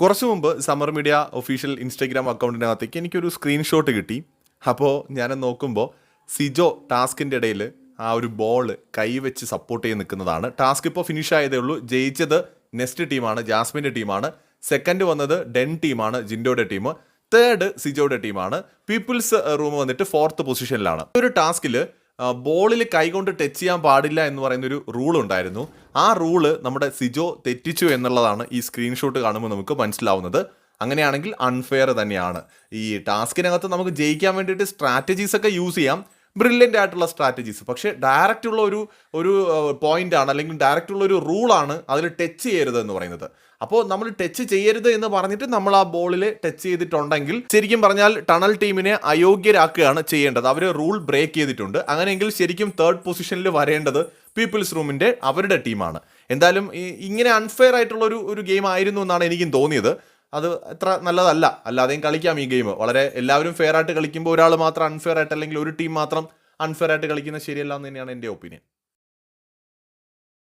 കുറച്ച് മുമ്പ് summer media official Instagram അക്കൗണ്ടിനകത്തേക്ക് എനിക്കൊരു സ്ക്രീൻഷോട്ട് കിട്ടി. അപ്പോൾ ഞാൻ നോക്കുമ്പോൾ സിജോ ടാസ്കിന്റെ ഇടയിൽ ആ ഒരു ബോൾ കൈവച്ച് സപ്പോർട്ട് ചെയ്ത് നിൽക്കുന്നതാണ്. ടാസ്ക് ഇപ്പോൾ ഫിനിഷ് ആയതേ ഉള്ളൂ. ജയിച്ചത് നെസ്റ്റ് ടീമാണ് ജാസ്മിന്റെ ടീമാണ്. സെക്കൻഡ് വന്നത് ഡെൻ ടീമാണ് ജിൻഡോയുടെ ടീം തേർഡ് സിജോയുടെ ടീമാണ് പീപ്പിൾസ് റൂം വന്നിട്ട് ഫോർത്ത് പൊസിഷനിലാണ് ഒരു ടാസ്കിൽ ബോളിൽ കൈകൊണ്ട് ടച്ച് ചെയ്യാൻ പാടില്ല എന്ന് പറയുന്നൊരു റൂൾ ഉണ്ടായിരുന്നു. ആ റൂൾ നമ്മുടെ സിജോ തെറ്റിച്ചു എന്നുള്ളതാണ് ഈ സ്ക്രീൻഷോട്ട് കാണുമ്പോൾ നമുക്ക് മനസ്സിലാവുന്നത്. അങ്ങനെയാണെങ്കിൽ അൺഫെയർ തന്നെയാണ്. ഈ ടാസ്കിനകത്ത് നമുക്ക് ജയിക്കാൻ വേണ്ടിയിട്ട് സ്ട്രാറ്റജീസ് ഒക്കെ യൂസ് ചെയ്യാം. ബ്രില്യന്റ് ആയിട്ടുള്ള സ്ട്രാറ്റജീസ് പക്ഷേ ഡയറക്റ്റ് ഉള്ള ഒരു ഒരു പോയിന്റാണ് അല്ലെങ്കിൽ ഡയറക്റ്റ് ഉള്ള ഒരു റൂളാണ് അതിൽ ടച്ച് ചെയ്യരുത് എന്ന് പറയുന്നത്. അപ്പോൾ നമ്മൾ ടച്ച് ചെയ്യരുത് എന്ന് പറഞ്ഞിട്ട് നമ്മൾ ആ ബോളിൽ ടച്ച് ചെയ്തിട്ടുണ്ടെങ്കിൽ ശരിക്കും പറഞ്ഞാൽ ടണൽ ടീമിനെ അയോഗ്യരാക്കുകയാണ് ചെയ്യേണ്ടത്. അവർ റൂൾ ബ്രേക്ക് ചെയ്തിട്ടുണ്ട്. അങ്ങനെയെങ്കിൽ ശരിക്കും തേർഡ് പൊസിഷനിൽ വരേണ്ടത് പീപ്പിൾസ് റൂമിന്റെ അവരുടെ ടീമാണ് എന്തായാലും ഇങ്ങനെ അൺഫെയർ ആയിട്ടുള്ള ഒരു ഒരു ഗെയിം ആയിരുന്നു എന്നാണ് എനിക്കും തോന്നിയത്. അത് അത്ര നല്ലതല്ല. അല്ലാതെയും കളിക്കാം ഈ ഗെയിം വളരെ എല്ലാവരും ഫെയർ ആയിട്ട് കളിക്കുമ്പോൾ ഒരാൾ മാത്രം അൺഫെയർ ആയിട്ട് അല്ലെങ്കിൽ ഒരു ടീം മാത്രം അൺഫെയർ ആയിട്ട് കളിക്കുന്നത് ശരിയല്ല എന്ന് തന്നെയാണ് എന്റെ ഒപ്പീനിയൻ